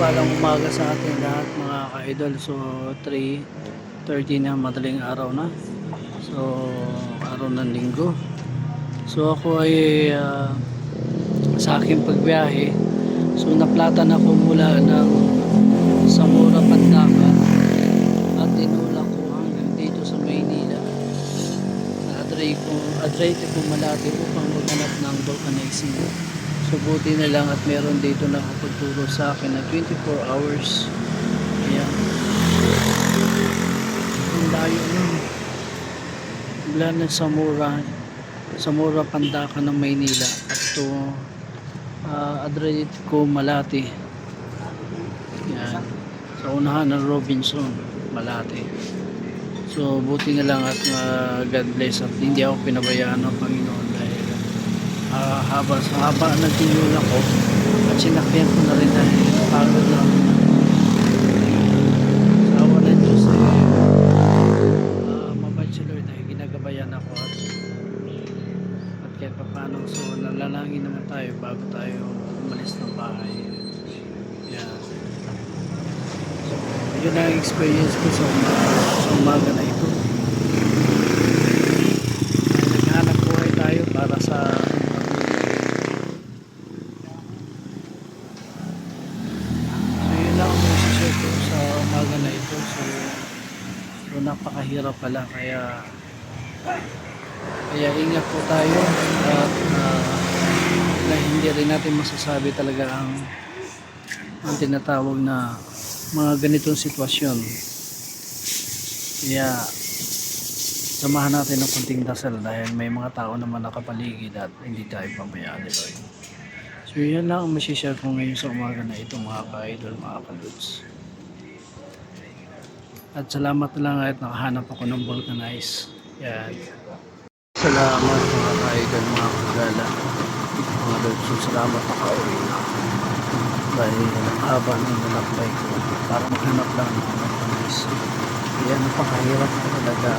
mapagpalang umaga sa ating lahat mga ka-idol. So 3.30 na madaling araw na. So araw ng linggo. So ako ay ah, sa aking pagbiyahe. So naplatan ako mula ng Samora Pandaka at tinulak ko hanggang dito sa Maynila. Sa Adrico, Adrico Malate upang maghanap ng vulcanizing. So buti na lang at meron dito nakapagturo sa akin na 24 hours. Ayan. Ang layo nun. Mula ng Samora, Samora Pandaka ng Maynila at to uh, Adrico Malate. Yan. Sa unahan ng Robinson, Malate. So buti na lang at uh, God bless at hindi ako pinabayaan ng Panginoon ah, haba sa haba ng tinulak ko at sinakyan ko na rin dahil pagod lang. Sa awa ng Diyos eh, uh, mabait si Lord dahil ginagabayan ako at at kahit pa paano so nalalangin naman tayo bago tayo umalis ng bahay. Yeah. So, yun ang experience ko sa umaga, sa umaga na ito. Naghanap buhay tayo para sa So yun lang ang masishare ko sa umaga na ito. So, so napakahirap pala kaya kaya ingat po tayo at ah, na hindi rin natin masasabi talaga ang ang tinatawag na mga ganitong sitwasyon. Kaya samahan natin ng konting dasal dahil may mga tao naman nakapaligid at hindi tayo pabayaan ni Lord. So yan lang ang masishare ko ngayon sa umaga na ito mga ka-idol, mga ka-dudes. At salamat lang at nakahanap ako ng vulcanize. Yan. Salamat mga ka-idol, mga kagala. Mga dudes, so salamat ako. Dahil ang haba ng nalakbay ko para maghanap lang ng vulcanize. Kaya napakahirap na talaga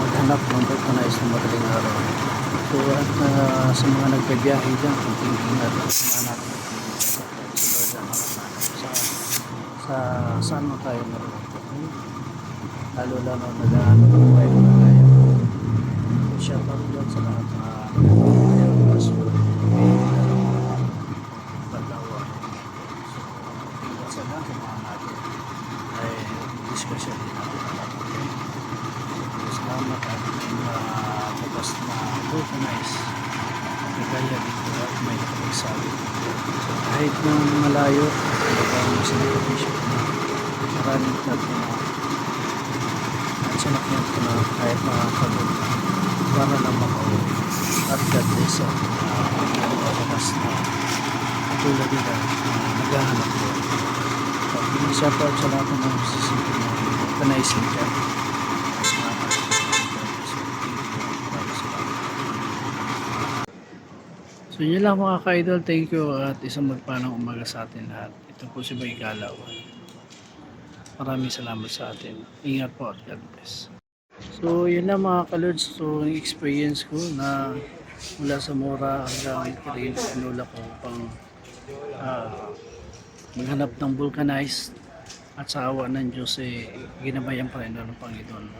maghanap ng vulcanize ng madaling araw. So at uh, sa mga nagbabiyahe dyan, at samahan natin. Sa, sa saan mo tayo naroon. Lalo lalo nag-ano ng buhay na tayo. So shout out doon sa lahat ng uh, passport. Paglawa. So, ingat sa lahat. Ay, discussion din natin. Okay? Salamat at uh, bukas na vulcanize kagaya dito at may nakapagsabi. So kahit nang malayo, talagang ko na maraming at sinakyan ko na kahit nakakagod para lang makauwi at God bless at uh, bukas na katulad nila na naghahanap ko. So, shout out sa lahat ng mga sisipin na dyan. Salamat. So yun lang mga ka-idol, thank you at isang magpalang umaga sa atin lahat. Ito po si Boy Galaw. Maraming salamat sa atin. Ingat po at God bless. So yun lang mga ka-lords, so yung experience ko na mula sa Mora hanggang Kirin, pinula ko upang ah, maghanap ng vulcanized at sa awa ng Diyos eh, ginabayan pa rin ng Panginoon.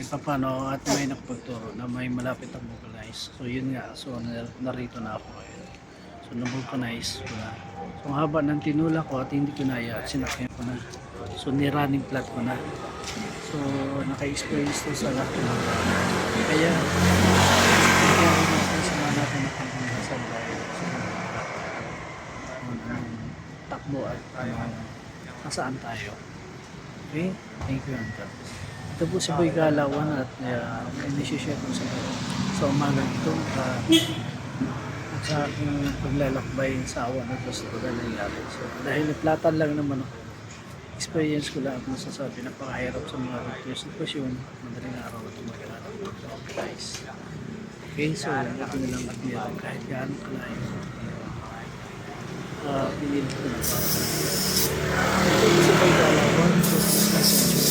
May papano at may nakapagturo na may malapit ang vulcanize. So yun nga, so nar- narito na ako ngayon. So na-vulcanize ko na. So haba ng tinula ko at hindi ko naya at sinakyan ko na. So ni-running flat ko na. So naka-experience to sa lahat. Kaya kaya natin sa mga natin na dahil sa takbo at ano, nasaan tayo. Okay? Thank you bless. Ito po si Boy Galawan at uh, share ko sa sa umaga ito uh, at sa aking paglalakbay sa awa ng Diyos ko na nangyari. So, dahil naplatan lang naman ako, experience ko lang at masasabi na pakahirap sa mga review sitwasyon, madaling araw at umagal at guys. Okay, so ito na lang at meron kahit gaano kalayo. Ah, uh, pinili ko na para sa Ito isa pa'y dalawan sa